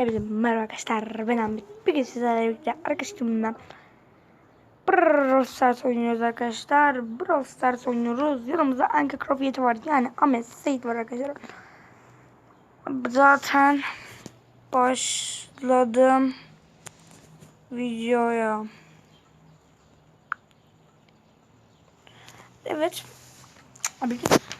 Hepinize merhaba arkadaşlar. Ben Ahmet. Bugün sizlerle birlikte arkadaşımla Brawl Stars oynuyoruz arkadaşlar. Brawl Stars oynuyoruz. Yanımızda Anka Krofiyeti var. Yani Ahmet Seyit var arkadaşlar. Zaten başladım videoya. Evet. Abi,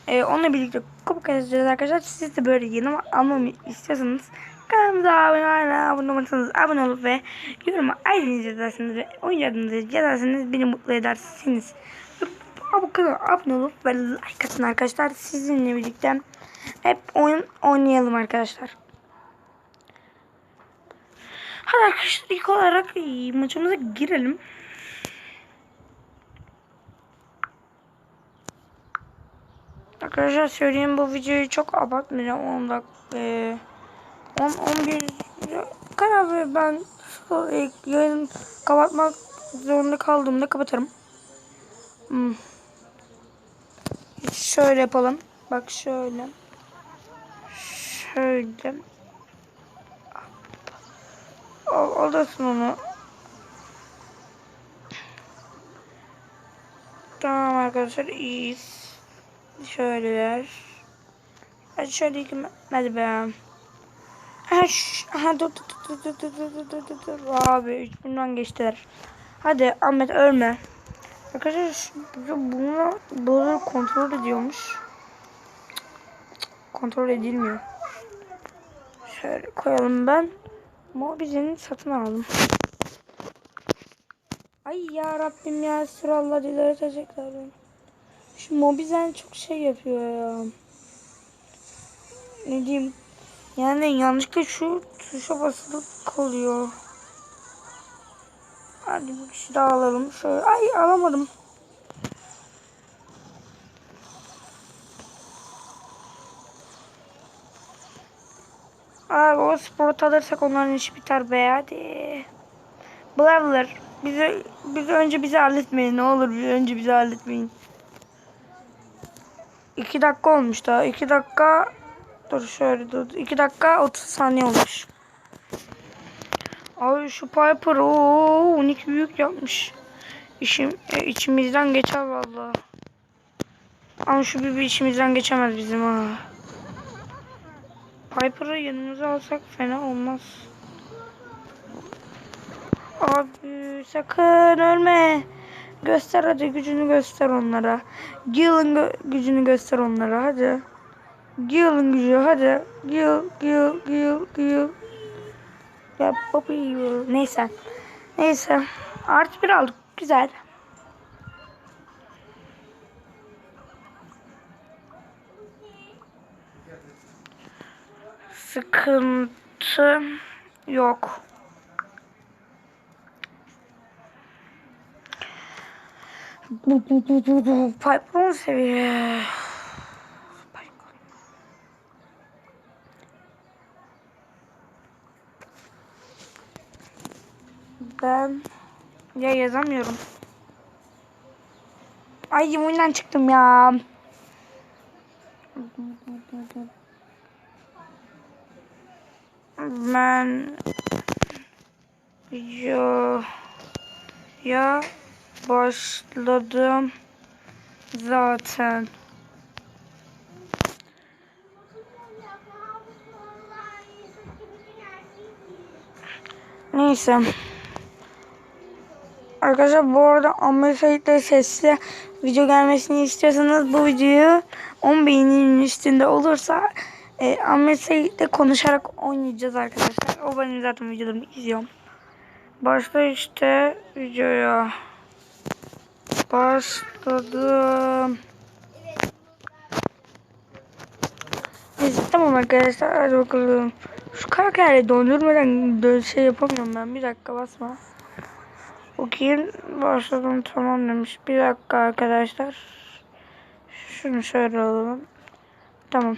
e, onunla birlikte kupa kasacağız arkadaşlar. Siz de böyle yeni almamı istiyorsanız kanalımıza abone olmayı, abone abone olup ve yoruma aydınız yazarsınız ve oyun adınızı beni mutlu edersiniz. Bu kanala abone olup ve like atın arkadaşlar. Sizinle birlikte hep oyun oynayalım arkadaşlar. Hadi arkadaşlar ilk olarak e, maçımıza girelim. Arkadaşlar söyleyeyim bu videoyu çok abartmayacağım 10 dakika e, 10 11 kadar ve ben e, yayın kapatmak zorunda kaldığımda kapatırım. Hmm. Şöyle yapalım. Bak şöyle. Şöyle. Al, alırsın onu. Tamam arkadaşlar iyiyiz. Şöyleler. Hadi şöyle gitmedi be. Ha, şş, dur dur dur dur dur dur dur dur dur Abi bundan geçtiler. Hadi Ahmet ölme. Arkadaşlar bunu bunu kontrol ediyormuş. Kontrol edilmiyor. Şöyle koyalım ben. Mobizen'i satın aldım. Ay ya Rabbim ya sırallah dileri teşekkürler. Şu Mobizen çok şey yapıyor ya. Ne diyeyim? Yani yanlışlıkla şu tuşa basılıp kalıyor. Hadi bir kişi daha alalım. Şöyle. Ay alamadım. Abi o sport alırsak onların işi biter be hadi. Blavler. Bizi, bizi önce bizi halletmeyin ne olur bir önce bizi halletmeyin. 2 dakika olmuş daha. 2 dakika dur şöyle dur. 2 dakika 30 saniye olmuş. Abi şu Piper o 12 büyük yapmış. İşim e, içimizden geçer vallahi. Ama şu bir içimizden geçemez bizim ha. Piper'ı yanımıza alsak fena olmaz. Abi sakın ölme. Göster hadi gücünü göster onlara. Gil'in gö gücünü göster onlara hadi. Gil'in gücü hadi. Gil, Gil, Gil, Gil. Ya Bobby Neyse. Neyse. Artı bir aldık. Güzel. Sıkıntı yok. Bu bu bu bu bu Piper seviye. Ben ya yazamıyorum. Ay oyundan çıktım ya. Ben yo ya başladım zaten. Neyse. Arkadaşlar bu arada Sait'le sesli video gelmesini istiyorsanız bu videoyu 10 beğeninin üstünde olursa e, Sait'le konuşarak oynayacağız arkadaşlar. O benim zaten videolarımı izliyorum. Başla işte videoya. Başladım. Neyse tamam arkadaşlar hadi bakalım. Şu karakteri dondurmadan şey yapamıyorum ben. Bir dakika basma. Okuyayım. Başladım tamam demiş. Bir dakika arkadaşlar. Şunu şöyle alalım. Tamam.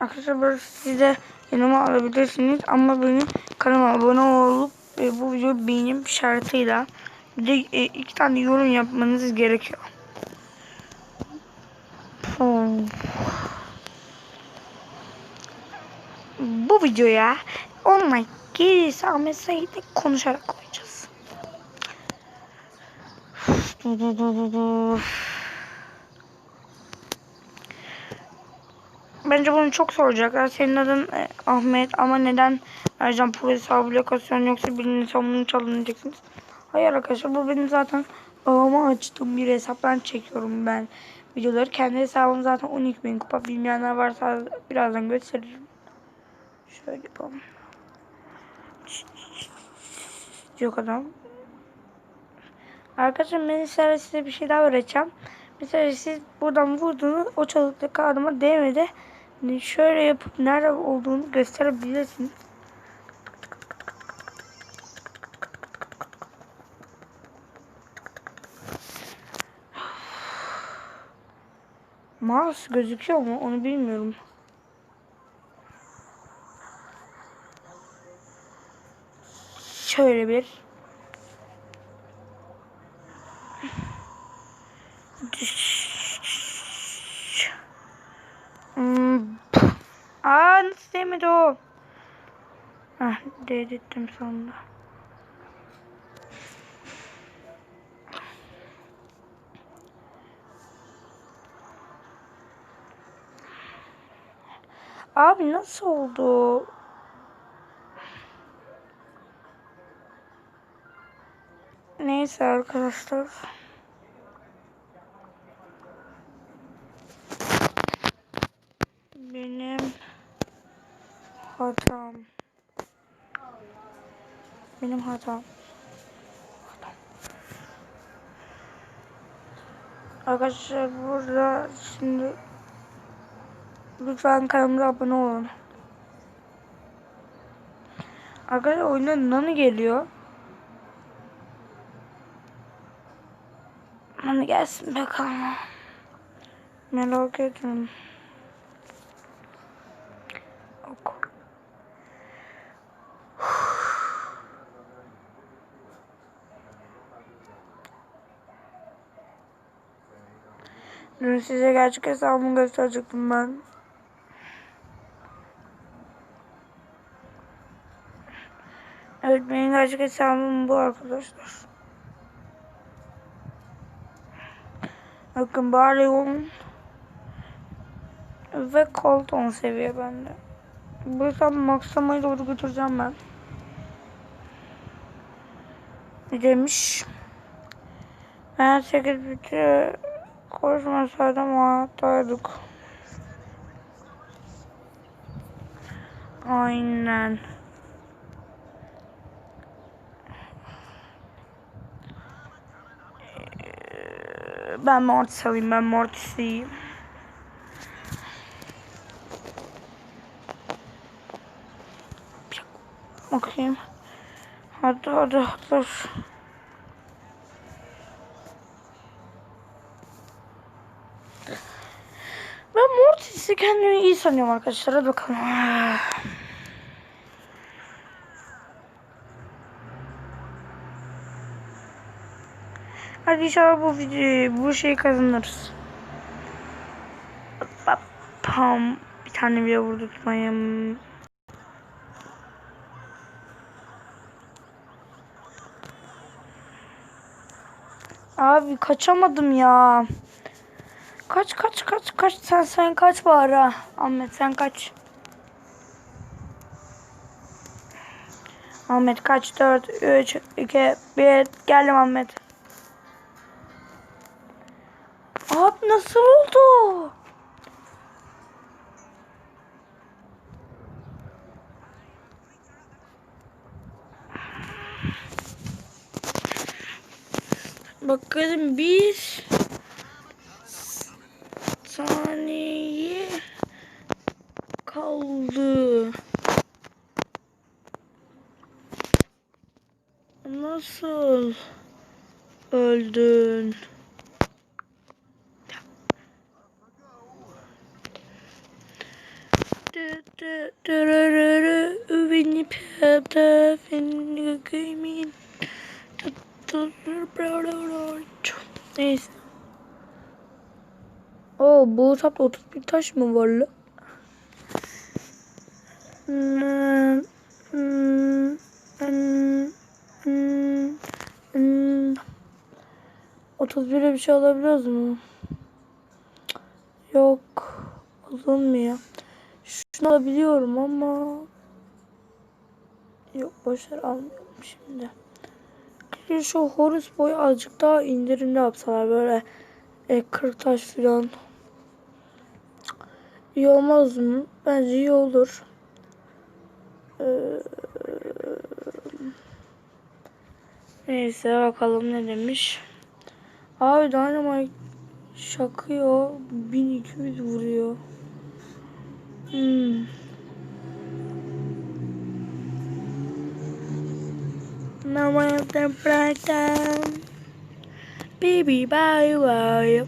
Arkadaşlar böyle size yanıma alabilirsiniz. Ama benim kanalıma abone olup e, bu videoyu beğenip şartıyla bir de e, iki tane yorum yapmanız gerekiyor. Bu videoya 10 like gelirse Ahmet Said'le konuşarak koyacağız. Bence bunu çok soracaklar. Senin adın e, Ahmet ama neden Ercan Pro hesabı lokasyon yoksa birinin hesabını çalınacaksınız? Hayır arkadaşlar bu benim zaten ağıma açtığım bir hesaptan çekiyorum ben videoları. Kendi hesabım zaten 12 bin kupa. Bilmeyenler varsa birazdan gösteririm. Şöyle yapalım. Yok adam. Arkadaşlar mesela size bir şey daha öğreteceğim. Mesela siz buradan vurduğunuz o çalıktaki adama değmedi. Şöyle yapıp nerede olduğunu gösterebilirsiniz. Mouse gözüküyor mu onu bilmiyorum. Şöyle bir. Aa nasıl değmedi o? Ah değdirttim sonunda. Abi nasıl oldu? Neyse arkadaşlar. Benim hatam. Benim hatam. Arkadaşlar burada şimdi lütfen kanalıma abone olun. Arkadaşlar oyuna Nani geliyor. Nani gelsin bakalım. Merak ediyorum. Ok. Dün size gerçek hesabımı gösterecektim ben. Evet benim gerçek hesabım bu arkadaşlar. Bakın Barley'un ve Colton seviye bende. Bu hesabı maksamaya doğru götüreceğim ben. Ne demiş? Ben 8 biti koşmasaydım hayattaydık. Aynen. Ben Mortis alayım. Ben Mortis'i Bakayım. Hadi hadi hadi. Ben Mortis'i kendimi iyi sanıyorum arkadaşlar. Hadi bakalım. Hadi inşallah bu videoyu, bu şeyi kazanırız. Pam. Bir tane bile vurdurtmayayım. Abi kaçamadım ya. Kaç kaç kaç kaç sen sen kaç bari. Ahmet sen kaç. Ahmet kaç 4 3 2 1 geldim Ahmet. Nasıl oldu? Bakalım bir saniye kaldı. Nasıl öldün? Beni perde, beni gömin. Neyse. Oo bu hesapta 31 taş mı var la? Hmm. 31'e bir şey alabiliyoruz mu? Yok. Alınmıyor. Şunu alabiliyorum ama Yok boşver almıyorum şimdi. Şu Horus boyu azıcık daha indirimli yapsalar böyle e, 40 taş falan. İyi olmaz mı? Bence iyi olur. Ee, neyse bakalım ne demiş. Abi Dynamite şakıyor. 1200 vuruyor. Hmm. I have the bright down. Baby bye bye.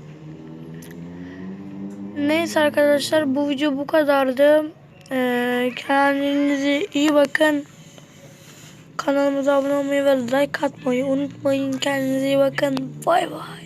Neyse arkadaşlar bu video bu kadardı. Ee, kendinize iyi bakın. Kanalımıza abone olmayı ve like atmayı unutmayın. Kendinize iyi bakın. Bay bay.